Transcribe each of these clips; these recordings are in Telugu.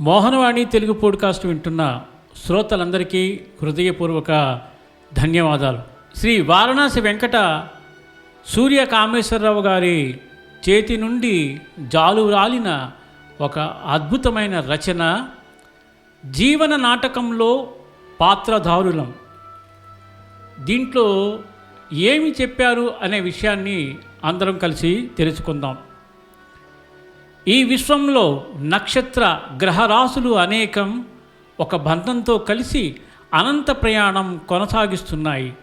మోహనవాణి తెలుగు పోడ్కాస్ట్ వింటున్న శ్రోతలందరికీ హృదయపూర్వక ధన్యవాదాలు. శ్రీ వారణాసి వెంకట సూర్య కామేశ్వరరావు గారి చేతి నుండి జాలురాలిన ఒక అద్భుతమైన రచన జీవన నాటకంలో పాత్రధారులం. దీంట్లో ఏమి చెప్పారు అనే విషయాన్ని అందరం కలిసి తెలుసుకుందాం. ఈ విశ్వంలో నక్షత్ర గ్రహరాశులు అనేకం ఒక బంధంతో కలిసి అనంత ప్రయాణం కొనసాగిస్తున్నాయి.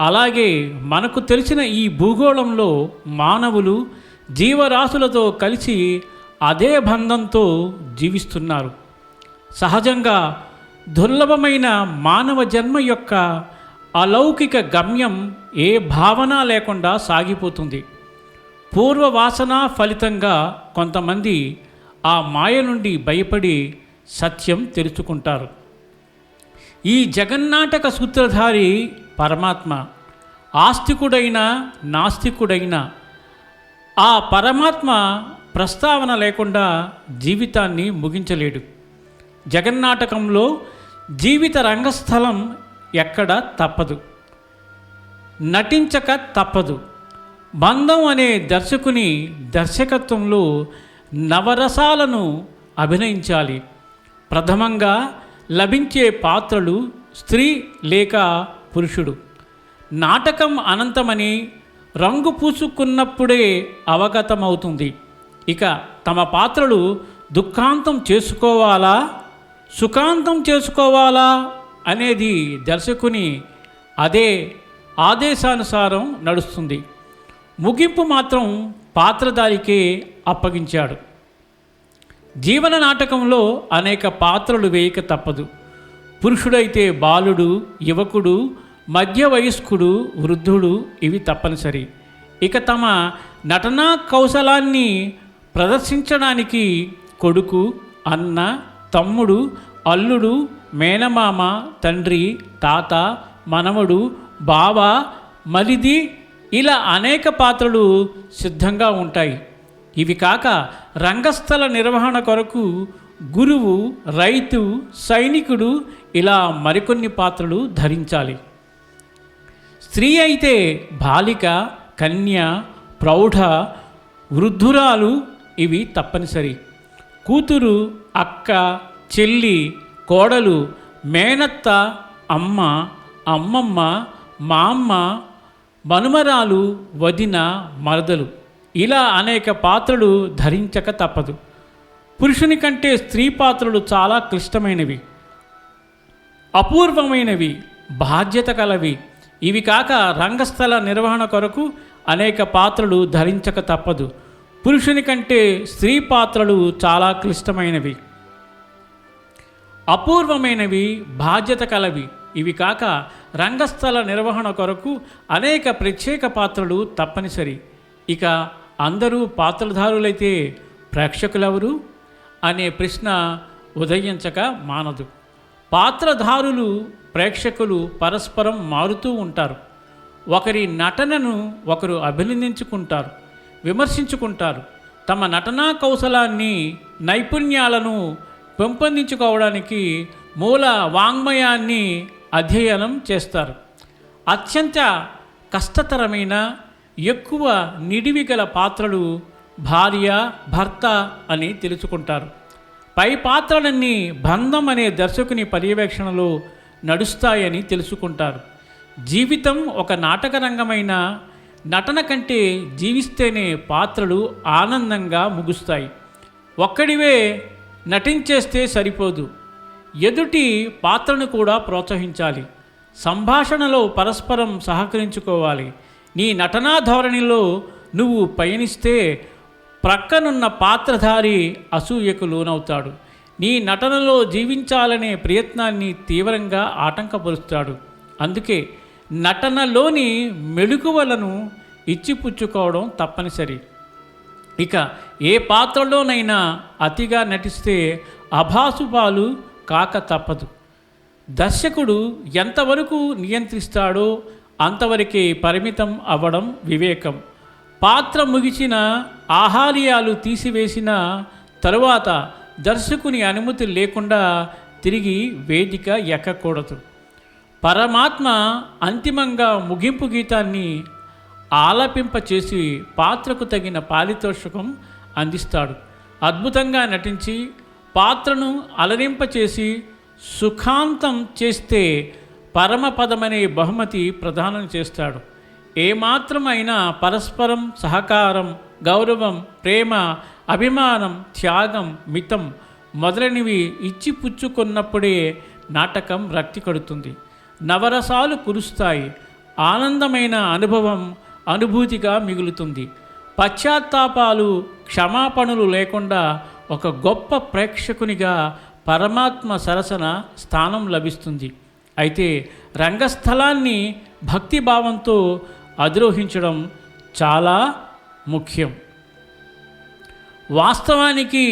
అలాగే మనకు తెలిసిన ఈ భూగోళంలో మానవులు జీవరాశులతో కలిసి అదే బంధంతో జీవిస్తున్నారు. సహజంగా దుర్లభమైన మానవ జన్మ యొక్క అలౌకిక గమ్యం ఏ భావన లేకుండా సాగిపోతుంది. పూర్వ వాసన ఫలితంగా కొంతమంది ఆ మాయ నుండి భయపడి సత్యం తెలుసుకుంటారు. ఈ జగన్నాటక సూత్రధారి పరమాత్మ ఆస్తికుడైన నాస్తికుడైన ఆ పరమాత్మ ప్రస్తావన లేకుండా జీవితాన్ని ముగించలేడు. జగన్నాటకంలో జీవిత రంగస్థలం ఎక్కడ తప్పదు. నటించక తప్పదు. బంధం అనే దర్శకుని దర్శకత్వంలో నవరసాలను అభినయించాలి. ప్రథమంగా లభించే పాత్రలు స్త్రీ లేక పురుషుడు. నాటకం అనంతమని రంగు పూసుకున్నప్పుడే అవగతమవుతుంది. ఇక తమ పాత్రలు దుఃఖాంతం చేసుకోవాలా? సుఖాంతం చేసుకోవాలా? అనేది దర్శకుని అదే ఆదేశానుసారం నడుస్తుంది. ముగింపు మాత్రం పాత్రధారికే అప్పగించాడు. జీవన నాటకంలో అనేక పాత్రలు వేయక తప్పదు. పురుషుడైతే బాలుడు యువకుడు మధ్య వయస్కుడు వృద్ధుడు ఇవి తప్పనిసరి. ఇక తమ నటనా కౌశలాన్ని ప్రదర్శించడానికి కొడుకు అన్న తమ్ముడు అల్లుడు మేనమామ తండ్రి తాత మనవడు బావ మలిది ఇలా అనేక పాత్రలు సిద్ధంగా ఉంటాయి. ఇవి కాక రంగస్థల నిర్వహణ కొరకు గురువు రైతు సైనికుడు ఇలా మరికొన్ని పాత్రలు ధరించాలి. స్త్రీ అయితే బాలిక కన్య ప్రౌఢ వృద్ధురాలు ఇవి తప్పనిసరి. కూతురు అక్క చెల్లి కోడలు మేనత్త అమ్మ అమ్మమ్మ మా అమ్మ మనుమరాలు వదిన మరదలు. ఇలా అనేక పాత్రలు ధరించక తప్పదు. పురుషుని కంటే స్త్రీ పాత్రలు చాలా క్లిష్టమైనవి. అపూర్వమైనవి బాధ్యత కలవి. ఇవి కాక రంగస్థల నిర్వహణ కొరకు అనేక పాత్రలు ధరించక తప్పదు. పురుషుని కంటే స్త్రీ పాత్రలు చాలా క్లిష్టమైనవి. అపూర్వమైనవి బాధ్యత కలవి. ఇవి కాక రంగస్థల నిర్వహణ కొరకు అనేక ప్రత్యేక పాత్రలు తప్పనిసరి. ఇక అందరూ పాత్రధారులైతే ప్రేక్షకులెవరు? అనే ప్రశ్న ఉదయించక మానదు. పాత్రధారులు ప్రేక్షకులు పరస్పరం మారుతూ ఉంటారు. ఒకరి నటనను ఒకరు అభినందించుకుంటారు విమర్శించుకుంటారు. తమ నటనా కౌశలాన్ని నైపుణ్యాలను పెంపొందించుకోవడానికి మూల వాంగ్మయాన్ని అధ్యయనం చేస్తారు. అత్యంత కష్టతరమైన ఎక్కువ నిడివి గల పాత్రలు భార్య భర్త అని తెలుసుకుంటారు. పై పాత్రలన్నీ బంధం అనే దర్శకుని పర్యవేక్షణలో నడుస్తాయని తెలుసుకుంటారు. జీవితం ఒక నాటక రంగమైన నటన కంటే జీవిస్తేనే పాత్రలు ఆనందంగా ముగుస్తాయి. ఒక్కడివే నటించేస్తే సరిపోదు. ఎదుటి పాత్రను కూడా ప్రోత్సహించాలి. సంభాషణలో పరస్పరం సహకరించుకోవాలి. నీ నటనా ధోరణిలో నువ్వు పయనిస్తే ప్రక్కనున్న పాత్రధారి అసూయకు లోనవుతాడు. నీ నటనలో జీవించాలనే ప్రయత్నాన్ని తీవ్రంగా ఆటంకపరుస్తాడు. అందుకే నటనలోని మెళుకువలను ఇచ్చిపుచ్చుకోవడం తప్పనిసరి. ఇక ఏ పాత్రలోనైనా అతిగా నటిస్తే అభాసుపాలు కాక తప్పదు. దర్శకుడు ఎంతవరకు నియంత్రిస్తాడో అంతవరకే పరిమితం అవ్వడం వివేకం. పాత్ర ముగిసిన ఆహార్యాలు తీసివేసిన తరువాత దర్శకుని అనుమతి లేకుండా తిరిగి వేదిక ఎక్కకూడదు. పరమాత్మ అంతిమంగా ముగింపు గీతాన్ని ఆలపింపచేసి పాత్రకు తగిన పారితోషికం అందిస్తాడు. అద్భుతంగా నటించి పాత్రను అలరింపచేసి సుఖాంతం చేస్తే పరమపదమనే బహుమతి ప్రదానం చేస్తాడు. ఏమాత్రమైనా పరస్పరం సహకారం గౌరవం ప్రేమ అభిమానం త్యాగం మితం మొదలైనవి ఇచ్చి పుచ్చుకున్నప్పుడే నాటకం రక్తి కడుతుంది. నవరసాలు కురుస్తాయి. ఆనందమైన అనుభవం అనుభూతిగా మిగులుతుంది. పశ్చాత్తాపాలు క్షమాపణలు లేకుండా ఒక గొప్ప ప్రేక్షకునిగా పరమాత్మ సరసన స్థానం లభిస్తుంది. అయితే రంగస్థలాన్ని భక్తిభావంతో అధిరోహించడం చాలా ముఖ్యం. వాస్తవానికి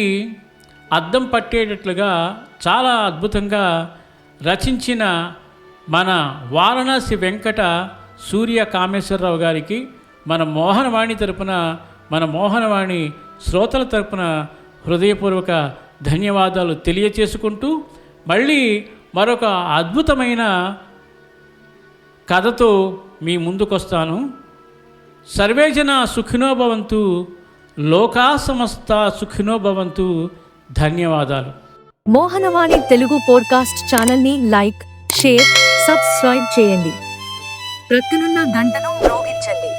అద్దం పట్టేటట్లుగా చాలా అద్భుతంగా రచించిన మన వారణాసి వెంకట సూర్య కామేశ్వరరావు గారికి మన మోహనవాణి తరపున మన మోహనవాణి శ్రోతల తరపున హృదయపూర్వక ధన్యవాదాలు తెలియచేసుకుంటూ మళ్ళీ మరొక అద్భుతమైన కథతో మీ ముందుకొస్తాను. సర్వేజన సుఖినోభవంతు లోకా సమస్త సుఖినోభవంతు ధన్యవాదాలు. మోహనవాణి తెలుగు పోడ్కాస్ట్ ఛానల్ని లైక్ షేర్ సబ్స్క్రైబ్ చేయండి. ప్రక్కనున్న గంటను మ్రోగించండి.